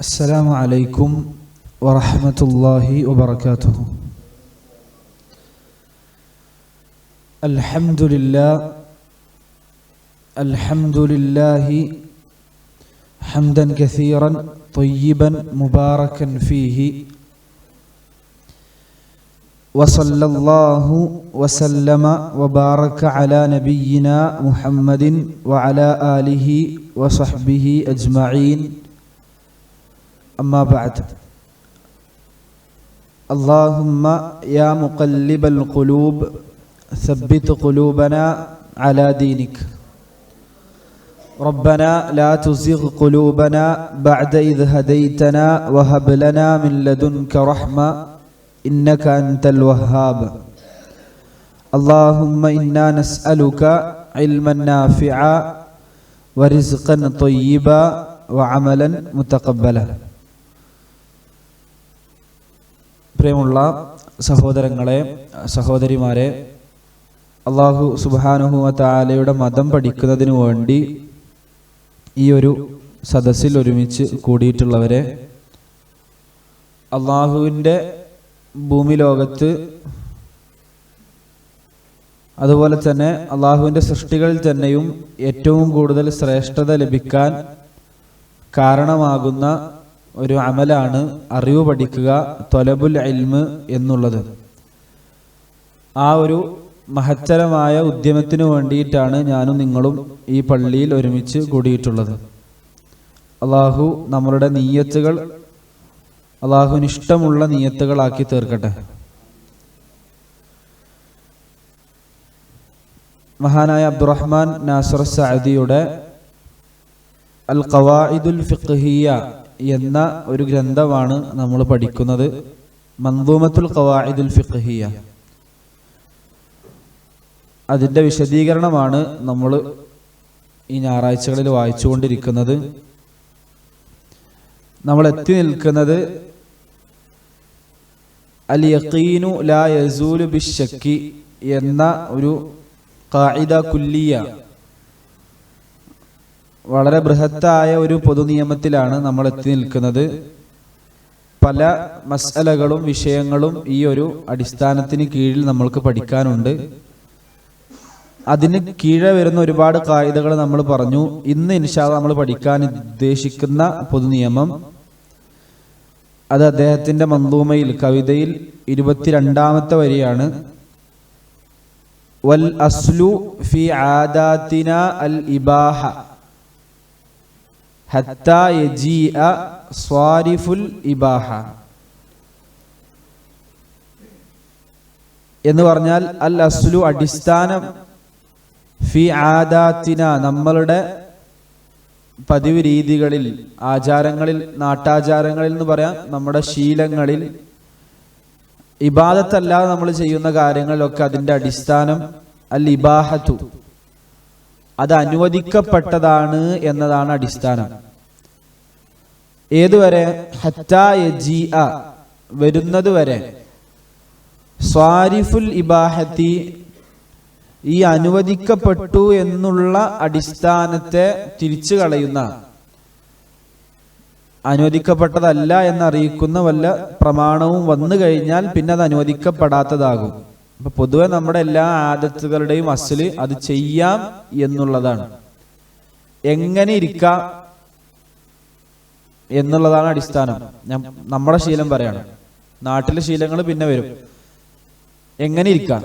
السلام عليكم ورحمة الله وبركاته. الحمد لله الحمد لله حمدا كثيرا طيبا مباركا فيه. وصلى الله وسلم وبارك على نبينا محمد وعلى آله وصحبه أجمعين. أما بعد. اللهم يا مقلب القلوب ثبت قلوبنا على دينك. ربنا لا تزغ قلوبنا بعد إذ هديتنا وهب لنا من لدنك رحمة إنك أنت الوهاب. اللهم إنا نسألك علما نافعا ورزقا طيبا وعملا متقبلا. പ്രിയമുള്ള സഹോദരങ്ങളെ സഹോദരിമാരെ അള്ളാഹു സുബാനുഹുവ താലയുടെ മതം പഠിക്കുന്നതിന് വേണ്ടി ഈ ഒരു സദസ്സിൽ ഒരുമിച്ച് കൂടിയിട്ടുള്ളവരെ അള്ളാഹുവിന്റെ ഭൂമി ലോകത്ത് അതുപോലെ തന്നെ അള്ളാഹുവിന്റെ സൃഷ്ടികളിൽ തന്നെയും ഏറ്റവും കൂടുതൽ ശ്രേഷ്ഠത ലഭിക്കാൻ കാരണമാകുന്ന ഒരു അമലാണ് അറിവ് പഠിക്കുക തൊലബുൽ അൽമ് എന്നുള്ളത്. ആ ഒരു മഹത്തരമായ ഉദ്യമത്തിനു വേണ്ടിയിട്ടാണ് ഞാനും നിങ്ങളും ഈ പള്ളിയിൽ ഒരുമിച്ച് കൂടിയിട്ടുള്ളത്. അള്ളാഹു നമ്മളുടെ നീയത്തുകൾ അള്ളാഹുവിന് ഇഷ്ടമുള്ള നീയത്തുകളാക്കി തീർക്കട്ടെ. മഹാനായ അബ്ദുറഹ്മാൻ നാസർ സഅദിയുടെ അൽ ഖവായിദുൽ ഫിഖ്ഹിയ എന്ന ഒരു ഗ്രന്ഥമാണ് നമ്മൾ പഠിക്കുന്നത്. മന്ദൂമത്തുൽ ഖവാഇദുൽ ഫിഖ്ഹിയ. അതിന്റെ വിശദീകരണമാണ് നമ്മൾ ഈ ഞായറാഴ്ചകളിൽ വായിച്ചുകൊണ്ടിരിക്കുന്നത്. നമ്മൾ എത്തി നിൽക്കുന്നത് അൽ യഖീനു ലാ യസൂലു ബിഷക്കി എന്ന ഒരു ഖായിദ കുല്ലിയ വളരെ ബൃഹത്തായ ഒരു പൊതുനിയമത്തിലാണ് നമ്മൾ എത്തി നിൽക്കുന്നത്. പല മസലകളും വിഷയങ്ങളും ഈ ഒരു അടിസ്ഥാനത്തിന് കീഴിൽ നമ്മൾക്ക് പഠിക്കാനുണ്ട്. അതിന് കീഴെ വരുന്ന ഒരുപാട് കായികകൾ നമ്മൾ പറഞ്ഞു. ഇന്ന് ഇൻഷാ നമ്മൾ പഠിക്കാൻ ഉദ്ദേശിക്കുന്ന പൊതുനിയമം അത് അദ്ദേഹത്തിന്റെ മന്ദൂമയിൽ കവിതയിൽ ഇരുപത്തിരണ്ടാമത്തെ വരിയാണ്. വൽ അസ്ലു ഫി ആദാത്തിന അൽ ഇബാഹ. ഇബാഹ. എന്ന് പറഞ്ഞാൽ അൽ അസ്ലു അടിസ്ഥാനം ഫി ആദാത്തിന നമ്മളുടെ പതിവ് രീതികളിൽ ആചാരങ്ങളിൽ നാട്ടാചാരങ്ങളിൽ എന്ന് പറയാം നമ്മുടെ ശീലങ്ങളിൽ. ഇബാദത്തല്ലാതെ നമ്മൾ ചെയ്യുന്ന കാര്യങ്ങളിലൊക്കെ അതിന്റെ അടിസ്ഥാനം അൽ ഇബാഹത്തു. അത് അനുവദിക്കപ്പെട്ടതാണ് എന്നതാണ് അടിസ്ഥാനം. ഏതുവരെ? വരുന്നത് വരെ സ്വാരിഫുൽ ഇബാഹത്തി ഈ അനുവദിക്കപ്പെട്ടു എന്നുള്ള അടിസ്ഥാനത്തെ തിരിച്ചു കളയുന്ന അനുവദിക്കപ്പെട്ടതല്ല എന്നറിയിക്കുന്ന വല്ല പ്രമാണവും വന്നു കഴിഞ്ഞാൽ പിന്നെ അത് അനുവദിക്കപ്പെടാത്തതാകും. അപ്പൊ പൊതുവെ നമ്മുടെ എല്ലാ ആദത്തുകളുടെയും അസൽ അത് ചെയ്യാം എന്നുള്ളതാണ്. എങ്ങനെ ഇരിക്കാം എന്നുള്ളതാണ് അടിസ്ഥാനം. ഞാൻ നമ്മുടെ ശീലം പറയാണ്. നാട്ടിലെ ശീലങ്ങൾ പിന്നെ വരും. എങ്ങനെ ഇരിക്കാം?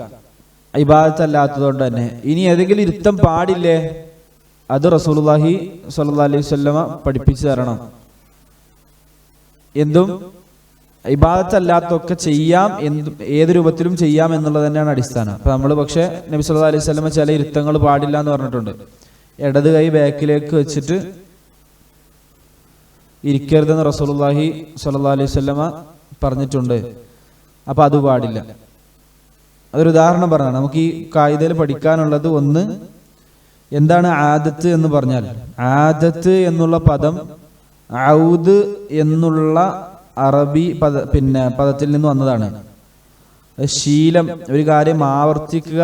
ഇബാദത്തല്ലാത്തതുകൊണ്ട് തന്നെ. ഇനി ഏതെങ്കിലും ഇരുത്തം പാടില്ലേ? അത് റസൂലുള്ളാഹി സല്ലാ അലൈഹി വസല്ലമ പഠിപ്പിച്ചു തരണം. എന്തും ഇബാദത്തല്ലാത്തൊക്കെ ചെയ്യാം എന്ത് ഏത് രൂപത്തിലും ചെയ്യാം എന്നുള്ളത് തന്നെയാണ് അടിസ്ഥാനം. അപ്പൊ നമ്മൾ പക്ഷെ നബി സല്ലല്ലാഹി അലൈഹി സ്വലമ ചില ഇരുത്തങ്ങൾ പാടില്ല എന്ന് പറഞ്ഞിട്ടുണ്ട്. ഇടത് കൈ ബാക്കിലേക്ക് വെച്ചിട്ട് ഇരിക്കരുതെന്ന് റസൂലുള്ളാഹി സ്വല്ലല്ലാഹി അലൈഹി സ്വലമ പറഞ്ഞിട്ടുണ്ട്. അപ്പൊ അത് പാടില്ല. അതൊരു ഉദാഹരണം പറഞ്ഞാണ്. നമുക്ക് ഈ കായികയിൽ പഠിക്കാനുള്ളത് ഒന്ന് എന്താണ് ആദത്ത് എന്ന് പറഞ്ഞാൽ ആദത്ത് എന്നുള്ള പദം ഔദ് എന്നുള്ള അറബി പദ പിന്നെ പദത്തിൽ നിന്ന് വന്നതാണ്. ശീലം ഒരു കാര്യം ആവർത്തിക്കുക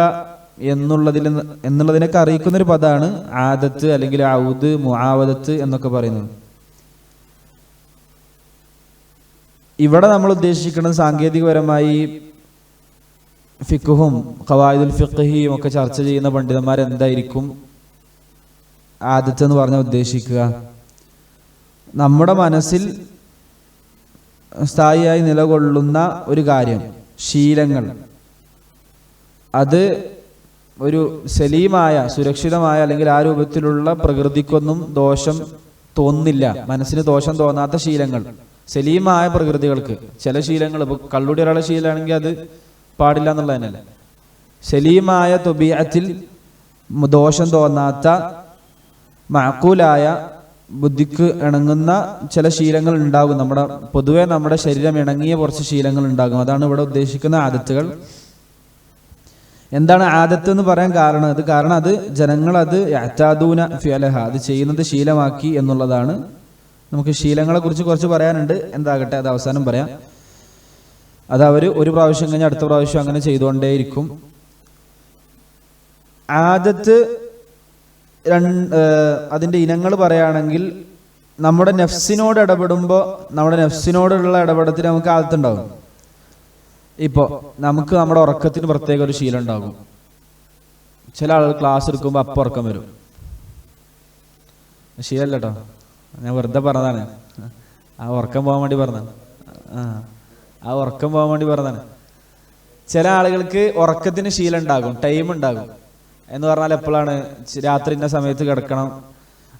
എന്നുള്ളതിൽ എന്നുള്ളതിനൊക്കെ അറിയിക്കുന്ന ഒരു പദമാണ് ആദത്ത് അല്ലെങ്കിൽ ഔദ് മുആവദത്ത് എന്നൊക്കെ പറയുന്നത്. ഇവിടെ നമ്മൾ ഉദ്ദേശിക്കുന്നത് സാങ്കേതികപരമായി ഫിഖുഹും ഖവായിദുൽ ഫിഖഹിയും ഒക്കെ ചർച്ച ചെയ്യുന്ന പണ്ഡിതന്മാർ എന്തായിരിക്കും എന്ന് പറഞ്ഞാൽ ഉദ്ദേശിക്കുക. നമ്മുടെ മനസ്സിൽ സ്ഥായിയായി നിലകൊള്ളുന്ന ഒരു കാര്യം ശീലങ്ങൾ. അത് ഒരു സലീമായ സുരക്ഷിതമായ അല്ലെങ്കിൽ ആ രൂപത്തിലുള്ള പ്രകൃതിക്കൊന്നും ദോഷം തോന്നില്ല മനസ്സിന് ദോഷം തോന്നാത്ത ശീലങ്ങൾ. സലീമായ പ്രകൃതികൾക്ക്. ചില ശീലങ്ങൾ ഇപ്പൊ കള്ളുടി ഒരാളെ ശീലമാണെങ്കിൽ അത് പാടില്ല എന്നുള്ളത് തന്നെയല്ല സലീമായ തൊബിയത്തിൽ ദോഷം തോന്നാത്ത മാക്കൂലായ ബുദ്ധിക്ക് ഇണങ്ങുന്ന ചില ശീലങ്ങൾ ഉണ്ടാകും. നമ്മുടെ പൊതുവെ നമ്മുടെ ശരീരം ഇണങ്ങിയ കുറച്ച് ശീലങ്ങൾ ഉണ്ടാകും. അതാണ് ഇവിടെ ഉദ്ദേശിക്കുന്ന ആദത്തുകൾ. എന്താണ് ആദത്ത് എന്ന് പറയാൻ കാരണം? അത് കാരണം അത് ജനങ്ങൾ അത് യാറ്റാദൂന ഫിയലഹ അത് ചെയ്യുന്നത് ശീലമാക്കി എന്നുള്ളതാണ്. നമുക്ക് ശീലങ്ങളെ കുറിച്ച് കുറച്ച് പറയാനുണ്ട്. എന്താകട്ടെ അത് അവസാനം പറയാം. അത് അവർ ഒരു പ്രാവശ്യം കഴിഞ്ഞ് അടുത്ത പ്രാവശ്യം അങ്ങനെ ചെയ്തുകൊണ്ടേയിരിക്കും. ആദത്ത് അതിന്റെ ഇനങ്ങൾ പറയുകയാണെങ്കിൽ നമ്മുടെ നെഫ്സിനോട് ഇടപെടുമ്പോൾ നമ്മുടെ നെഫ്സിനോടുള്ള ഇടപെടത്തിൽ നമുക്ക് ആദ്യത്തുണ്ടാകും. ഇപ്പോൾ നമുക്ക് നമ്മുടെ ഉറക്കത്തിന് പ്രത്യേക ഒരു ശീലം ഉണ്ടാകും. ചില ആളുകൾ ക്ലാസ് എടുക്കുമ്പോൾ അപ്പം ഉറക്കം വരും. ശീലല്ല കേട്ടോ ഞാൻ വെറുതെ പറഞ്ഞതാണ്. ആ ഉറക്കം പോകാൻ വേണ്ടി പറഞ്ഞതാണ്. ആ ആ ഉറക്കം പോകാൻ വേണ്ടി പറഞ്ഞതാണ്. ചില ആളുകൾക്ക് ഉറക്കത്തിന് ശീലം ഉണ്ടാകും ടൈം ഉണ്ടാകും. എന്ന് പറഞ്ഞാൽ എപ്പോഴാണ്? രാത്രി ഇന്ന സമയത്ത് കിടക്കണം.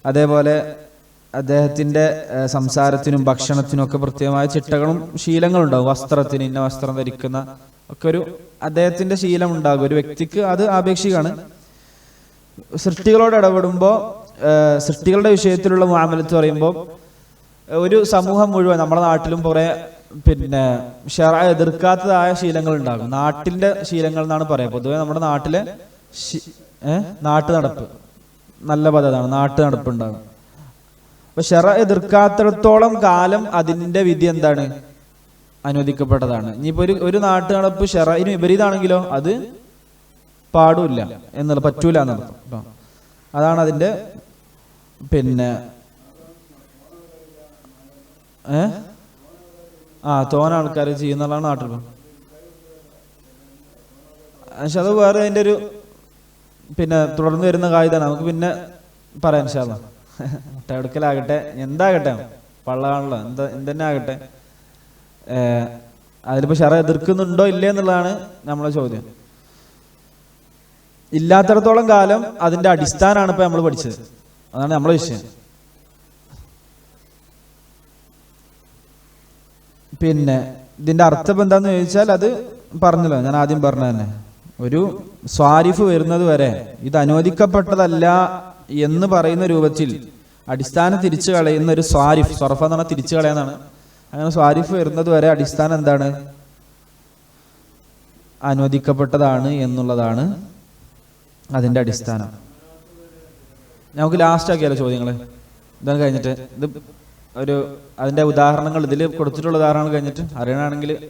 അതേപോലെ അദ്ദേഹത്തിന്റെ സംസാരത്തിനും ഭക്ഷണത്തിനും ഒക്കെ പ്രത്യേകമായ ചിട്ടകളും ശീലങ്ങളും ഉണ്ടാകും വസ്ത്രത്തിന് ഇന്ന വസ്ത്രം ധരിക്കുന്ന ഒക്കെ ഒരു അദ്ദേഹത്തിന്റെ ശീലം ഉണ്ടാകും ഒരു വ്യക്തിക്ക് അത് ആപേക്ഷികമാണ്. സൃഷ്ടികളോട് ഇടപെടുമ്പോൾ സൃഷ്ടികളുടെ വിഷയത്തിലുള്ള മാമലത്ത് പറയുമ്പോൾ ഒരു സമൂഹം മുഴുവൻ നമ്മുടെ നാട്ടിലും കുറേ പിന്നെ ഷെറ എതിർക്കാത്തതായ ശീലങ്ങൾ ഉണ്ടാകും നാട്ടിന്റെ ശീലങ്ങൾ എന്നാണ് പറയുക. പൊതുവെ നമ്മുടെ നാട്ടിലെ? നാട്ടു നടപ്പ് നല്ല പദതാണ്. നാട്ടു നടപ്പ് ഉണ്ടാകും അപ്പൊ ഷെറ എതിർക്കാത്തിടത്തോളം കാലം അതിന്റെ വിധി എന്താണ്? അനുവദിക്കപ്പെട്ടതാണ്. ഇനിയിപ്പോ ഒരു ഒരു നാട്ടു നടപ്പ് ഷെറയിന് വിപരീതമാണെങ്കിലോ അത് പാടില്ല എന്നുള്ള പറ്റൂല എന്നുള്ളത്. അതാണ് അതിന്റെ പിന്നെ ഏ? ആ തോന ആൾക്കാർ ചെയ്യുന്നതാണ് നാട്ടിൽ പക്ഷെ അത് വേറെ അതിന്റെ ഒരു പിന്നെ തുടർന്ന് വരുന്ന കായികതാണ് നമുക്ക് പിന്നെ പറയാം ശാല മുട്ടയെടുക്കലാകട്ടെ എന്താകട്ടെ പള്ളാണല്ലോ എന്താ എന്തെന്നെ ആകട്ടെ അതിലിപ്പോ ഷറ എതിർക്കുന്നുണ്ടോ ഇല്ലേ എന്നുള്ളതാണ് നമ്മളെ ചോദ്യം. ഇല്ലാത്തടത്തോളം കാലം അതിന്റെ അടിസ്ഥാനമാണ് ഇപ്പൊ നമ്മൾ പഠിച്ചത്. അതാണ് നമ്മളെ വിഷയം. പിന്നെ ഇതിന്റെ അർത്ഥം എന്താന്ന് ചോദിച്ചാൽ അത് പറഞ്ഞല്ലോ ഞാൻ ആദ്യം പറഞ്ഞ തന്നെ ഒരു സ്വാരിഫ് വരുന്നത് വരെ ഇത് അനുവദിക്കപ്പെട്ടതല്ല എന്ന് പറയുന്ന രൂപത്തിൽ അടിസ്ഥാനം തിരിച്ചു കളയുന്ന ഒരു സ്വാരിഫ് സ്വർഫ എന്ന് തിരിച്ചു കളയുന്നതാണ് അങ്ങനെ സ്വാരിഫ് വരുന്നത് വരെ അടിസ്ഥാനം എന്താണ്? അനുവദിക്കപ്പെട്ടതാണ് എന്നുള്ളതാണ് അതിന്റെ അടിസ്ഥാനം. നമുക്ക് ലാസ്റ്റ് ആക്കിയാലോ ചോദ്യങ്ങൾ ഇതാണ് കഴിഞ്ഞിട്ട്. ഇത് ഒരു അതിന്റെ ഉദാഹരണങ്ങൾ ഇതിൽ കൊടുത്തിട്ടുള്ള ഉദാഹരണങ്ങൾ കഴിഞ്ഞിട്ട് അറിയണമെങ്കിൽ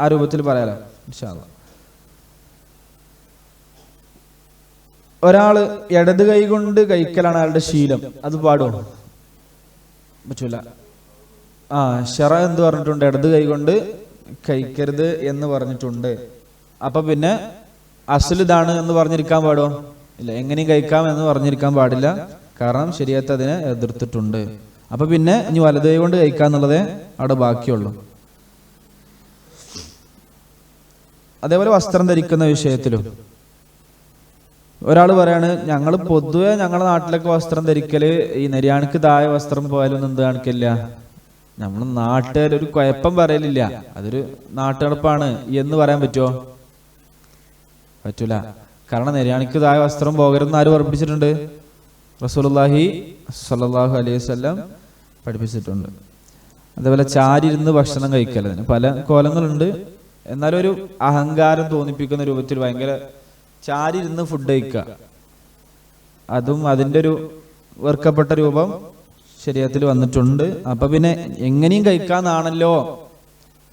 ആ രൂപത്തിൽ പറയാലോ. ഇൻഷാ ഒരാൾ ഇടത് കൈ കൊണ്ട് കഴിക്കലാണ് അയാളുടെ ശീലം. അത് പാടുമോ പറ്റൂല. ആ ഷെറ എന്ത് പറഞ്ഞിട്ടുണ്ട്. ഇടത് കൈ കൊണ്ട് കഴിക്കരുത് എന്ന് പറഞ്ഞിട്ടുണ്ട്. അപ്പൊ പിന്നെ അസൽ ഇതാണ് എന്ന് പറഞ്ഞിരിക്കാൻ പാടോ. ഇല്ല എങ്ങനെയും കഴിക്കാം എന്ന് പറഞ്ഞിരിക്കാൻ പാടില്ല. കാരണം ശരിയത്ത് അതിനെ എതിർത്തിട്ടുണ്ട്. അപ്പൊ പിന്നെ ഇനി വലത് കൈ കൊണ്ട് കഴിക്കാന്നുള്ളതേ അവിടെ ബാക്കിയുള്ളൂ. അതേപോലെ വസ്ത്രം ധരിക്കുന്ന വിഷയത്തിലും. ഒരാൾ പറയാണ് ഞങ്ങൾ പൊതുവെ ഞങ്ങളുടെ നാട്ടിലൊക്കെ വസ്ത്രം ധരിക്കൽ ഈ നെര്യാണിക്ക് താഴെ വസ്ത്രം പോയാലൊന്നും എന്ത് കാണിക്കില്ല. നമ്മൾ നാട്ടുകാർ ഒരു കുഴപ്പം പറയലില്ല. അതൊരു നാട്ടുകടപ്പാണ് എന്ന് പറയാൻ പറ്റുമോ പറ്റൂല. കാരണം നെര്യാണിക്ക് താഴെ വസ്ത്രം പോകരുതെന്ന് ആര് പഠിപ്പിച്ചിട്ടുണ്ട് റസൂലുള്ളാഹി സ്വല്ലല്ലാഹു അലൈഹി വസല്ലം പഠിപ്പിച്ചിട്ടുണ്ട്. അതേപോലെ ചാരിരുന്ന് ഭക്ഷണം കഴിക്കൽ പല കോലങ്ങളുണ്ട്. ഒരു അഹങ്കാരം തോന്നിപ്പിക്കുന്ന രൂപത്തിൽ ഭയങ്കര ചാരിരുന്ന് ഫുഡ് കഴിക്കുക. അതും അതിന്റെ ഒരു വെറുക്കപ്പെട്ട രൂപം ശരീരത്തിൽ വന്നിട്ടുണ്ട്. അപ്പൊ പിന്നെ എങ്ങനെയും കഴിക്കാന്നാണല്ലോ.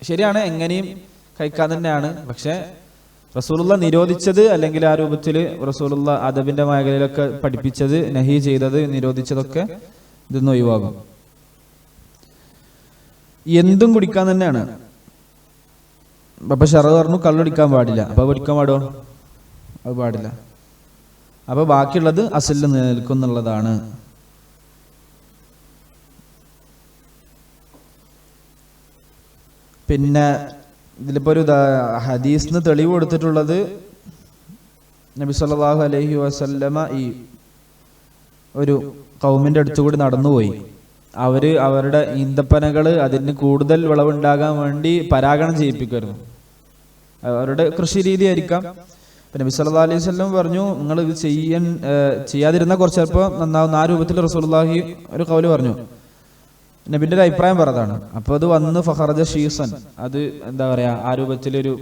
ശരിയാണ് എങ്ങനെയും കഴിക്കാൻ തന്നെയാണ്. പക്ഷെ റസൂലുള്ള നിരോധിച്ചത് അല്ലെങ്കിൽ ആ രൂപത്തിൽ റസൂലുള്ള അദബിന്റെ മേഖലയിലൊക്കെ പഠിപ്പിച്ചത് നഹി ചെയ്തത് നിരോധിച്ചതൊക്കെ ഇതൊന്നും ഒഴിവാകും. എന്തും കുടിക്കാൻ തന്നെയാണ്. അപ്പൊ ഷറ പറഞ്ഞു കള്ളുടിക്കാൻ പാടില്ല. അപ്പൊ കുടിക്കാൻ പാടോ അത് പാടില്ല. അപ്പോൾ ബാക്കിയുള്ളത് അസലിൽ നിലനിൽക്കും എന്നുള്ളതാണ്. പിന്നെ ഇതിലിപ്പോ ഒരു ഹദീസിന് തെളിവ് കൊടുത്തിട്ടുള്ളത് നബി സല്ലല്ലാഹു അലഹി വസല്ലമ ഈ ഒരു കൗമിന്റെ അടുത്തുകൂടി നടന്നുപോയി. അവർ അവരുടെ ഈന്തപ്പനകൾ അതിന് കൂടുതൽ വിളവുണ്ടാകാൻ വേണ്ടി പരാഗണം ചെയ്യിപ്പിക്കുമായിരുന്നു. അവരുടെ കൃഷി രീതി ആയിരിക്കാം. പിന്നെ നബി സല്ലല്ലാഹു അലൈഹി വസല്ലം പറഞ്ഞു നിങ്ങൾ ഇത് ചെയ്യാൻ ചെയ്യാതിരുന്ന കുറച്ച് ചിലപ്പോൾ നന്നാവുന്ന ആ രൂപത്തിൽ റസൂലുള്ളാഹി ഒരു കൗൽ പറഞ്ഞു. നബിന്റെ ഒരു അഭിപ്രായം പറഞ്ഞതാണ്. അപ്പോൾ അത് വന്ന് ഫഹറജ ഷീസൻ അത് എന്താ പറയുക ആ രൂപത്തിലൊരു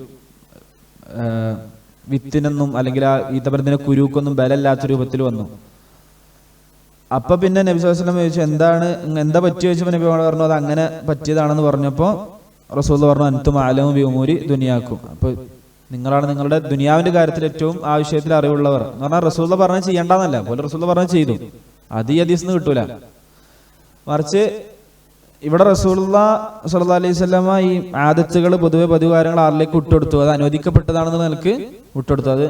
വിത്തിനൊന്നും അല്ലെങ്കിൽ ആ ഈത്തപരത്തിന് കുരുക്കൊന്നും ബലമില്ലാത്ത രൂപത്തിൽ വന്നു. അപ്പൊ പിന്നെ നബി വസല്ലം ചോദിച്ചു എന്താണ് എന്താ പറ്റി ചോദിച്ചപ്പോൾ നബി പറഞ്ഞു അത് അങ്ങനെ പറ്റിയതാണെന്ന് പറഞ്ഞപ്പോ റസൂൽ പറഞ്ഞു അനത്തും ആലവും വിമൂരി ദുനിയാക്കും. അപ്പൊ നിങ്ങളാണ് നിങ്ങളുടെ ദുനിയാവിന്റെ കാര്യത്തിൽ ഏറ്റവും ആ വിഷയത്തിൽ അറിവുള്ളവർ. എന്ന് പറഞ്ഞാൽ റസൂൽ പറഞ്ഞത് ചെയ്യണ്ടെന്നല്ല പോലെ റസൂൽ പറഞ്ഞത് ചെയ്തു. അത് ഈ ഹദീസിന്ന് കിട്ടൂല. മറിച്ച് ഇവിടെ റസൂള്ള സല്ല അലൈഹി വസല്ലമ ഈ ആദത്തുകൾ പൊതുവെ പതിവ് കാര്യങ്ങൾ ആരിലേക്ക് വിട്ടുകൊടുത്തു? അത് അനുവദിക്കപ്പെട്ടതാണെന്ന് നിനക്ക് വിട്ടുകൊടുത്തു. അത്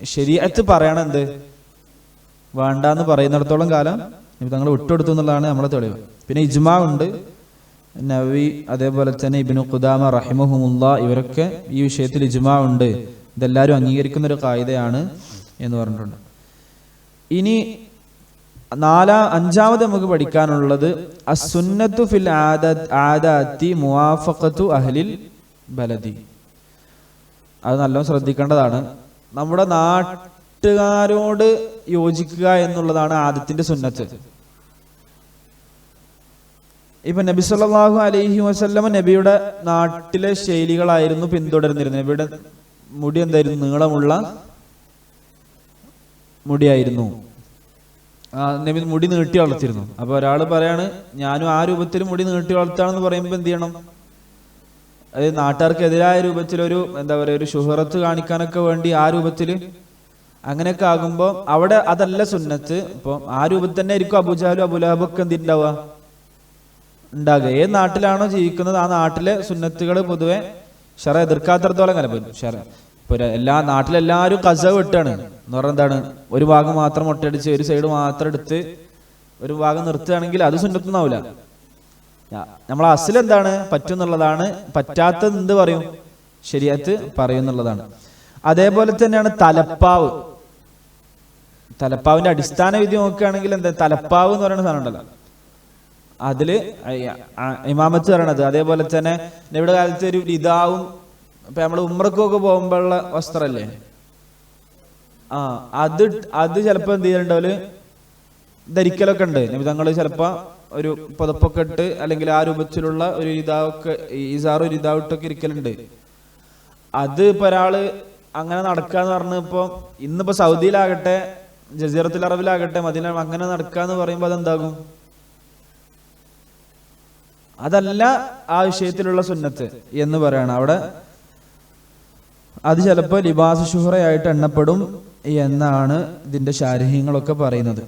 ശരീഅത്ത് പറയണം എന്ത്? വേണ്ടാന്ന് പറയുന്നിടത്തോളം കാലം തങ്ങൾ വിട്ടുകൊടുത്തു എന്നുള്ളതാണ് നമ്മുടെ തെളിവ്. പിന്നെ ഇജ്മാ ഉണ്ട് നവി അതേപോലെ തന്നെ ഇബിനു ഖുദാമ റഹിമഹുമുല്ല ഇവരൊക്കെ ഈ വിഷയത്തിൽ ഇജ്മാ ഉണ്ട്. ഇതെല്ലാവരും അംഗീകരിക്കുന്ന ഒരു കായികയാണ് എന്ന് പറഞ്ഞിട്ടുണ്ട്. ഇനി നാലാ അഞ്ചാമത് നമുക്ക് പഠിക്കാനുള്ളത് അസുന്നത്തു ഫിൽ ആദ- ആദാത്തി മുവാഫഖത്തു അഹ്ലിൽ ബലദി. അത് നല്ലോണം ശ്രദ്ധിക്കേണ്ടതാണ്. നമ്മുടെ നാട്ടുകാരോട് യോജിക്കുക എന്നുള്ളതാണ് ആദത്തിന്റെ സുന്നത്ത്. ഇപ്പൊ നബി സല്ലല്ലാഹു അലൈഹി വസല്ലമ നബിയുടെ നാട്ടിലെ ശൈലികളായിരുന്നു പിന്തുടർന്നിരുന്നത്. നബിയുടെ മുടി എന്തായിരുന്നു? നീളമുള്ള മുടിയായിരുന്നു. നബി മുടി നീട്ടി വളർത്തിരുന്നു അപ്പൊ ഒരാൾ പറയാണ് ഞാനും ആ രൂപത്തിൽ മുടി നീട്ടി വളർത്താണെന്ന് പറയുമ്പോ എന്ത് ചെയ്യണം? അത് നാട്ടുകാർക്കെതിരായ രൂപത്തിലൊരു എന്താ പറയുക ഒരു ഷുഹറത്ത് കാണിക്കാനൊക്കെ വേണ്ടി ആ രൂപത്തിൽ അങ്ങനെയൊക്കെ ആകുമ്പോൾ അവിടെ അതല്ല സുന്നത്ത്. ഇപ്പൊ ആ രൂപത്തിൽ തന്നെ ആയിരിക്കും അബുജാലും അബുലാബൊക്കെ എന്തിണ്ടാവുക? ഉണ്ടാകുക. ഏത് നാട്ടിലാണോ ജീവിക്കുന്നത് ആ നാട്ടിലെ സുന്നത്തുകൾ പൊതുവെ ഷെറ എതിർക്കാത്തടത്തോളം കാലം ഇപ്പൊ ഷെറ. ഇപ്പൊ എല്ലാ നാട്ടിലെല്ലാവരും കസവ് വെട്ടാണ് എന്ന് പറഞ്ഞാൽ എന്താണ്? ഒരു ഭാഗം മാത്രം മുട്ടയടിച്ച് ഒരു സൈഡ് മാത്രം എടുത്ത് ഒരു ഭാഗം നിർത്തുകയാണെങ്കിൽ അത് സുന്നത്തുന്നാവില്ല നമ്മൾ അസിൽ എന്താണ്? പറ്റുന്നുള്ളതാണ്. പറ്റാത്തത് എന്ത് പറയും? ശരിയത്ത് പറയുന്നുള്ളതാണ് അതേപോലെ തന്നെയാണ് തലപ്പാവ്. തലപ്പാവിന്റെ അടിസ്ഥാന വിധി നോക്കുകയാണെങ്കിൽ എന്താ? തലപ്പാവ് എന്ന് പറയുന്ന സാധനം ഉണ്ടല്ലോ. അയ്യ- ഇമാമത്ത് പറയണത്. അതേപോലെ തന്നെ ഇവിടെ കാലത്ത് ഒരു ഇതാവും ഇപ്പൊ നമ്മൾ ഉമ്രക്കൊക്കെ പോകുമ്പോഴുള്ള വസ്ത്രല്ലേ? ആ അത് അത് ചിലപ്പോ എന്ത് ചെയ്യുന്നുണ്ടാവൽ ധരിക്കലൊക്കെ ഉണ്ട്. നബി തങ്ങൾ ചിലപ്പോ ഒരു പുതപ്പൊക്കെ ഇട്ട് അല്ലെങ്കിൽ ആ രൂപത്തിലുള്ള ഒരു ഇതാവൊക്കെ ഈസാറ് ഒരു ഇതാവിട്ടൊക്കെ ഇരിക്കലുണ്ട്. അത് ഇപ്പൊ ഒരാൾ അങ്ങനെ നടക്കാന്ന് പറഞ്ഞ ഇപ്പൊ ഇന്നിപ്പോ സൗദിയിലാകട്ടെ ജസീറത്തിൽ അറബിലാകട്ടെ മദീന അങ്ങനെ നടക്കാന്ന് പറയുമ്പോ അതെന്താകും? അതല്ല ആ വിഷയത്തിലുള്ള സുന്നത്ത് എന്ന് പറയണം. അവിടെ അത് ചിലപ്പോ ലിബാസ് ഷുഹറയായിട്ട് എണ്ണപ്പെടും എന്നാണ് ഇതിന്റെ ശാരീഹ്യങ്ങളൊക്കെ പറയുന്നത്.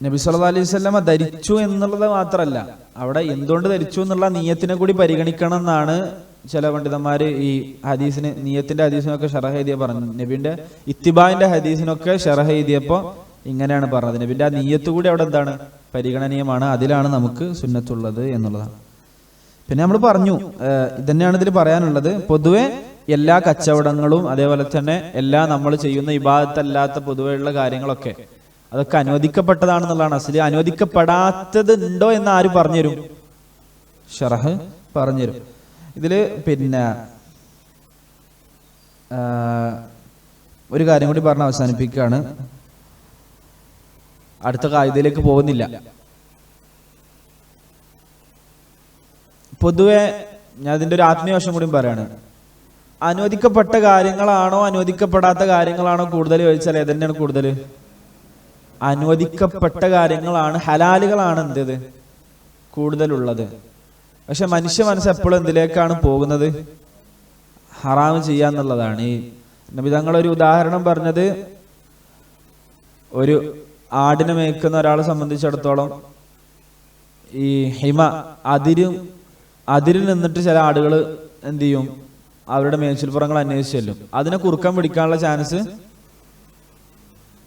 നബി സല്ലാ അലൈഹി വസല്ലമ ധരിച്ചു എന്നുള്ളത് മാത്രമല്ല അവിടെ എന്തുകൊണ്ട് ധരിച്ചു എന്നുള്ള നീയത്തിനെ കൂടി പരിഗണിക്കണം എന്നാണ് ചില പണ്ഡിതന്മാര് ഈ ഹദീസിന് നീയത്തിന്റെ ഹദീസിനൊക്കെ ഷറഹ എഴുതിയ പറഞ്ഞു നബിന്റെ ഇത്തിബാന്റെ ഹദീസിനൊക്കെ ഷറഹ എഴുതിയപ്പോ ഇങ്ങനെയാണ് പറഞ്ഞത്. നബിന്റെ ആ നീയത്ത് കൂടി അവിടെ എന്താണ്? പരിഗണനീയമാണ്. അതിലാണ് നമുക്ക് സുന്നത്തുള്ളത് എന്നുള്ളതാണ്. പിന്നെ നമ്മൾ പറഞ്ഞു ഇതന്നെയാണ് ഇതിൽ പറയാനുള്ളത്. പൊതുവെ എല്ലാ കച്ചവടങ്ങളും അതേപോലെ തന്നെ എല്ലാ നമ്മൾ ചെയ്യുന്ന ഇബാദത്തല്ലാത്ത പൊതുവെയുള്ള കാര്യങ്ങളൊക്കെ അതൊക്കെ അനുവദിക്കപ്പെട്ടതാണെന്നുള്ളതാണ്. അസലി അനുവദിക്കപ്പെടാത്തത് ഉണ്ടോ എന്ന് ആര് പറഞ്ഞുതരും? ഷറഹ് പറഞ്ഞുതരും. ഇതിൽ പിന്നെ ഒരു കാര്യം കൂടി പറഞ്ഞ് അവസാനിപ്പിക്കുകയാണ്. അടുത്ത കായികയിലേക്ക് പോകുന്നില്ല. പൊതുവെ ഞാൻ ഇതിന്റെ ഒരു ആത്മീയവശം കൂടി പറയാണ്. അനുവദിക്കപ്പെട്ട കാര്യങ്ങളാണോ അനുവദിക്കപ്പെടാത്ത കാര്യങ്ങളാണോ കൂടുതൽ ചോദിച്ചാൽ ഏതന്നെയാണ് കൂടുതൽ? അനുവദിക്കപ്പെട്ട കാര്യങ്ങളാണ് ഹലാലുകളാണ് എന്തത് കൂടുതലുള്ളത്. പക്ഷെ മനുഷ്യ മനസ്സ് എപ്പോഴും എന്തിലേക്കാണ് പോകുന്നത്? ഹറാമ് ചെയ്യാന്നുള്ളതാണ് ഈ നബിതങ്ങളൊരു ഉദാഹരണം പറഞ്ഞത് ഒരു ആടിനെ മേക്കുന്ന ഒരാളെ സംബന്ധിച്ചിടത്തോളം ഈ ഹിമ അതിരും അതിരിൽ നിന്നിട്ട് ചില ആടുകൾ എന്ത് ചെയ്യും? അവരുടെ മേച്ചിൽപ്പുറങ്ങൾ അന്വേഷിച്ച് ചെല്ലും. അതിനെ കുറുക്കാൻ പിടിക്കാനുള്ള ചാൻസ്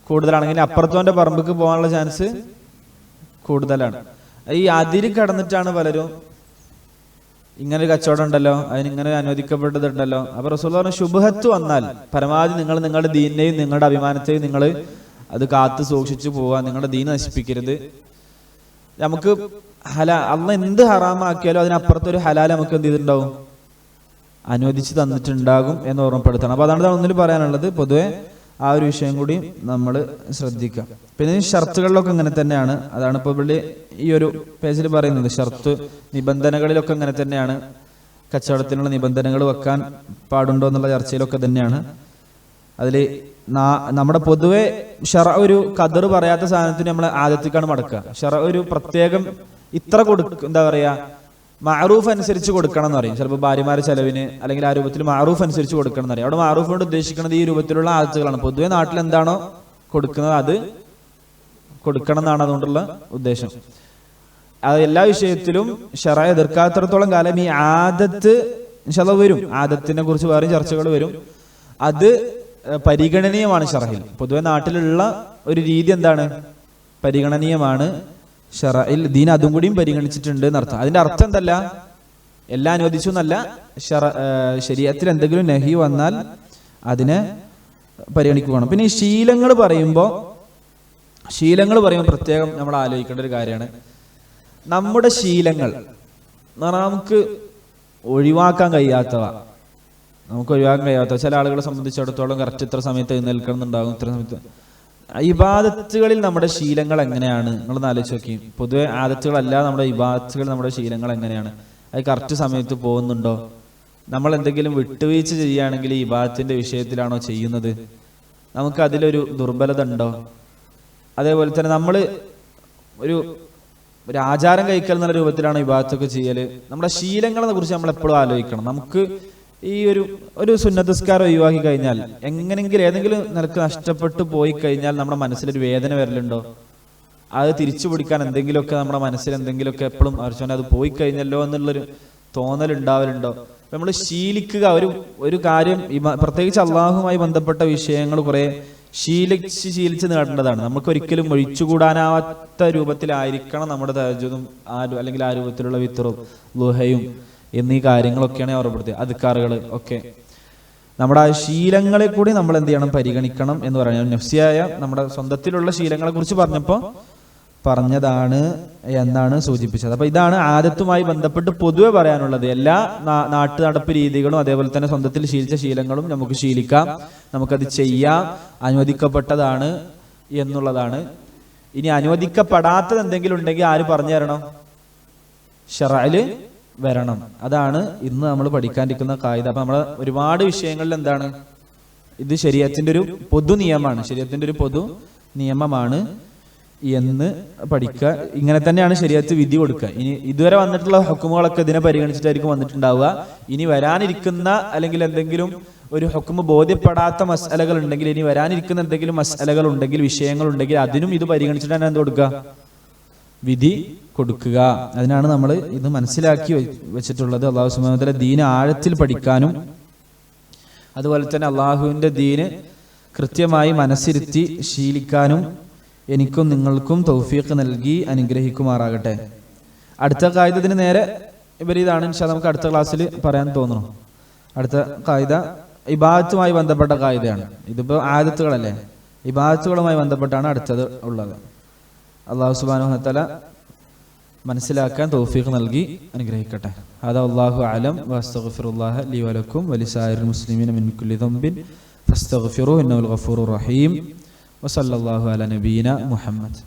കൂടുതലാണെങ്കിൽ അപ്പുറത്തോന്റെ പറമ്പക്ക് പോകാനുള്ള ചാൻസ് കൂടുതലാണ്. ഈ അതിര് കടന്നിട്ടാണ് പലരും ഇങ്ങനെ ഒരു കച്ചവടം ഉണ്ടല്ലോ അതിനിങ്ങനെ അനുവദിക്കപ്പെട്ടതുണ്ടല്ലോ. അപ്പൊ റസൂൽ പറഞ്ഞു ശുഭഹത്ത് വന്നാൽ പരമാവധി നിങ്ങൾ നിങ്ങളുടെ ദീനെയും നിങ്ങളുടെ അഭിമാനത്തെയും നിങ്ങൾ അത് കാത്തു സൂക്ഷിച്ചു പോവാ നിങ്ങളുടെ ദീൻ നശിപ്പിക്കരുത്. നമുക്ക് ഹല അന്ന് എന്ത് ഹറാമാക്കിയാലും അതിനപ്പുറത്ത് ഒരു ഹലാൽ നമുക്ക് എന്ത് ചെയ്തിട്ടുണ്ടാവും? അനുവദിച്ച് തന്നിട്ടുണ്ടാകും എന്ന് ഓർമ്മപ്പെടുത്തണം. അപ്പൊ അതാണ് ഒന്നിൽ പറയാനുള്ളത്. പൊതുവെ ആ ഒരു വിഷയം കൂടി നമ്മൾ ശ്രദ്ധിക്കാം പിന്നെ ഷർത്തുകളിലൊക്കെ ഇങ്ങനെ തന്നെയാണ്. അതാണ് ഇപ്പോൾ പുള്ളി ഈ ഒരു പേജിൽ പറയുന്നത്. ഷർത്ത് നിബന്ധനകളിലൊക്കെ ഇങ്ങനെ തന്നെയാണ്. കച്ചവടത്തിനുള്ള നിബന്ധനകൾ വെക്കാൻ പാടുണ്ടോ എന്നുള്ള ചർച്ചയിലൊക്കെ തന്നെയാണ്. അതിൽ നമ്മുടെ പൊതുവെ ഷറ ഒരു കദർ പറയാത്ത സാധനത്തിന് നമ്മൾ ആദ്യത്തേക്കാണ് മടക്കുക. ഷറ ഒരു പ്രത്യേകം ഇത്ര കൊടുക്ക എന്താ പറയാ മാറൂഫ് അനുസരിച്ച് കൊടുക്കണം എന്ന് പറയും. ചിലപ്പോൾ ഭാര്യമാരെ ചെലവിന് അല്ലെങ്കിൽ ആ രൂപത്തിൽ മാറൂഫ് അനുസരിച്ച് കൊടുക്കണം എന്ന് അവിടെ മാറൂഫ് കൊണ്ട് ഉദ്ദേശിക്കുന്നത് ഈ രൂപത്തിലുള്ള ആദത്തുകളാണ്. പൊതുവെ നാട്ടിൽ എന്താണോ കൊടുക്കുന്നത് അത് കൊടുക്കണം എന്നാണ് അതുകൊണ്ടുള്ള ഉദ്ദേശം. അത് എല്ലാ വിഷയത്തിലും ഷറ എതിർക്കാത്തടത്തോളം കാലം ഈ ആദത്ത് ഇൻഷാല്ല വരും. ആദത്തിനെ കുറിച്ച് വേറെ ചർച്ചകൾ വരും. അത് പരിഗണനീയമാണ് ഷറഹിൽ. പൊതുവെ നാട്ടിലുള്ള ഒരു രീതി എന്താണ്? പരിഗണനീയമാണ് ഷറയിൽ ദീൻ അതും കൂടിയും പരിഗണിച്ചിട്ടുണ്ട് എന്നർത്ഥം. അതിന്റെ അർത്ഥം എന്തല്ല? എല്ലാം അനുവദിച്ചു എന്നല്ല. ശരീരത്തിൽ എന്തെങ്കിലും നഹി വന്നാൽ അതിനെ പരിഗണിക്കുകയാണ്. പിന്നെ ഈ ശീലങ്ങൾ പറയുമ്പോൾ ശീലങ്ങൾ പറയുമ്പോൾ പ്രത്യേകം നമ്മൾ ആലോചിക്കേണ്ട ഒരു കാര്യമാണ്. നമ്മുടെ ശീലങ്ങൾ നമുക്ക് ഒഴിവാക്കാൻ കഴിയാത്തവ. നമുക്ക് ഒഴിവാക്കാൻ കഴിയാത്ത ചില ആളുകളെ സംബന്ധിച്ചിടത്തോളം കറക്റ്റ് ഇത്ര സമയത്ത് എഴുന്നേൽക്കണമെന്നുണ്ടാകും ഇത്ര സമയത്ത്. ഇബാദത്തുകളിൽ നമ്മുടെ ശീലങ്ങൾ എങ്ങനെയാണ്? നിങ്ങളൊന്ന് ആലോചിച്ച് നോക്കി. പൊതുവെ ആദത്തുകളല്ല നമ്മുടെ ഇബാദത്തുകൾ നമ്മുടെ ശീലങ്ങൾ എങ്ങനെയാണ്? അത് കറക്റ്റ് സമയത്ത് പോകുന്നുണ്ടോ? നമ്മൾ എന്തെങ്കിലും വിട്ടുവീഴ്ച ചെയ്യുകയാണെങ്കിൽ ഈ ഇബാദത്തിന്റെ വിഷയത്തിലാണോ ചെയ്യുന്നത്? നമുക്ക് അതിലൊരു ദുർബലത ഉണ്ടോ അതേപോലെ തന്നെ നമ്മൾ ഒരു ഒരു ആചാരം കഴിക്കൽ എന്നുള്ള രൂപത്തിലാണ് വിഭാഗത്തൊക്കെ ചെയ്യൽ നമ്മുടെ ശീലങ്ങളെ കുറിച്ച് നമ്മൾ എപ്പോഴും ആലോചിക്കണം. നമുക്ക് ഈ ഒരു ഒരു സുന്നതസ്കാരം ഒഴിവാക്കി കഴിഞ്ഞാൽ എങ്ങനെങ്കിലും ഏതെങ്കിലും നിനക്ക് നഷ്ടപ്പെട്ടു പോയി കഴിഞ്ഞാൽ നമ്മുടെ മനസ്സിലൊരു വേദന വരലുണ്ടോ? അത് തിരിച്ചു പിടിക്കാൻ എന്തെങ്കിലുമൊക്കെ നമ്മുടെ മനസ്സിൽ എന്തെങ്കിലുമൊക്കെ എപ്പോഴും അർച്ചോനെ അത് പോയി കഴിഞ്ഞല്ലോ എന്നുള്ളൊരു തോന്നൽ ഉണ്ടാവലുണ്ടോ? നമ്മൾ ശീലിക്കുക ഒരു ഒരു കാര്യം പ്രത്യേകിച്ച് അള്ളാഹുമായി ബന്ധപ്പെട്ട വിഷയങ്ങൾ കുറെ ശീലിച്ച് ശീലിച്ച് നേടേണ്ടതാണ്. നമുക്ക് ഒരിക്കലും ഒഴിച്ചുകൂടാനാവാത്ത രൂപത്തിലായിരിക്കണം നമ്മുടെ തരജുതും ആ അല്ലെങ്കിൽ ആ രൂപത്തിലുള്ള വിത്തറും ലുഹയും എന്നീ കാര്യങ്ങളൊക്കെയാണ് ഓർമ്മപ്പെടുത്തിയത് അധികാറുകൾ ഒക്കെ. നമ്മുടെ ആ ശീലങ്ങളെ കൂടി നമ്മൾ എന്ത് ചെയ്യണം? പരിഗണിക്കണം എന്ന് പറയുന്നത്. നഫ്സിയായ നമ്മുടെ സ്വന്തത്തിലുള്ള ശീലങ്ങളെ കുറിച്ച് പറഞ്ഞപ്പോൾ പറഞ്ഞതാണ് എന്നാണ് സൂചിപ്പിച്ചത്. അപ്പൊ ഇതാണ് ആദത്തുമായി ബന്ധപ്പെട്ട് പൊതുവെ പറയാനുള്ളത്. എല്ലാ നാട്ടു നടപ്പ് രീതികളും അതേപോലെ തന്നെ സ്വന്തത്തിൽ ശീലിച്ച ശീലങ്ങളും നമുക്ക് ശീലിക്കാം. നമുക്കത് ചെയ്യാം. അനുവദിക്കപ്പെട്ടതാണ് എന്നുള്ളതാണ്. ഇനി അനുവദിക്കപ്പെടാത്തത് എന്തെങ്കിലും ഉണ്ടെങ്കിൽ ആര് പറഞ്ഞു തരണം? ഷറയിൽ വരണം. അതാണ് ഇന്ന് നമ്മൾ പഠിക്കാനിരിക്കുന്ന കായിക അപ്പൊ നമ്മളെ ഒരുപാട് വിഷയങ്ങളിൽ എന്താണ്? ഇത് ശരീരത്തിന്റെ ഒരു പൊതു നിയമമാണ്. ശരീരത്തിന്റെ ഒരു പൊതു നിയമമാണ് എന്ന് പഠിക്കുക. ഇങ്ങനെ തന്നെയാണ് ശരീരത്ത് വിധി കൊടുക്കുക. ഇനി ഇതുവരെ വന്നിട്ടുള്ള ഹക്കുമുകളൊക്കെ ഇതിനെ പരിഗണിച്ചിട്ടായിരിക്കും വന്നിട്ടുണ്ടാവുക. ഇനി വരാനിരിക്കുന്ന അല്ലെങ്കിൽ എന്തെങ്കിലും ഒരു ഹക്കുമ് ബോധ്യപ്പെടാത്ത മസലകൾ ഉണ്ടെങ്കിൽ ഇനി വരാനിരിക്കുന്ന എന്തെങ്കിലും മസലകൾ ഉണ്ടെങ്കിൽ വിഷയങ്ങൾ ഉണ്ടെങ്കിൽ അതിനും ഇത് പരിഗണിച്ചിട്ടാണ് എന്ത് കൊടുക്കുക? വിധി കൊടുക്കുക. അതിനാണ് നമ്മൾ ഇത് മനസ്സിലാക്കി വെച്ചിട്ടുള്ളത്. അള്ളാഹു സുബാനത്തിലെ ദീന ആഴത്തിൽ പഠിക്കാനും അതുപോലെ തന്നെ അള്ളാഹുവിന്റെ ദീന് കൃത്യമായി മനസ്സിരുത്തി ശീലിക്കാനും എനിക്കും നിങ്ങൾക്കും തൗഫീഖ് നൽകി അനുഗ്രഹിക്കുമാറാകട്ടെ. അടുത്ത കായികത്തിന് നേരെ ഇവരിതാണ് ഇൻഷാ നമുക്ക് അടുത്ത ക്ലാസ്സിൽ പറയാൻ തോന്നുന്നു. അടുത്ത കായിക ഇബാദത്തുമായി ബന്ധപ്പെട്ട കായികയാണ്. ഇതിപ്പോൾ ആദത്തുകളല്ലേ? ഇബാദത്തുകളുമായി ബന്ധപ്പെട്ടാണ് അടുത്തത് ഉള്ളത്. അള്ളാഹു സുബാനുഹത്തല മനസ്സിലാക്കാൻ തൗഫീഖ് നൽകി അനുഗ്രഹിക്കട്ടെ. അതാ അള്ളാഹു അലം വസ്തഫിറുല്ലാഹ ലി വലക്കും വലിസായർ മുസ്ലിമിൻ മിൻകുലി തമ്പിൻ ഫസ്തഫിറു ഇന്നൽ ഗഫൂർ റഹീം വസല്ലാഹു അല നബീന മുഹമ്മദ്.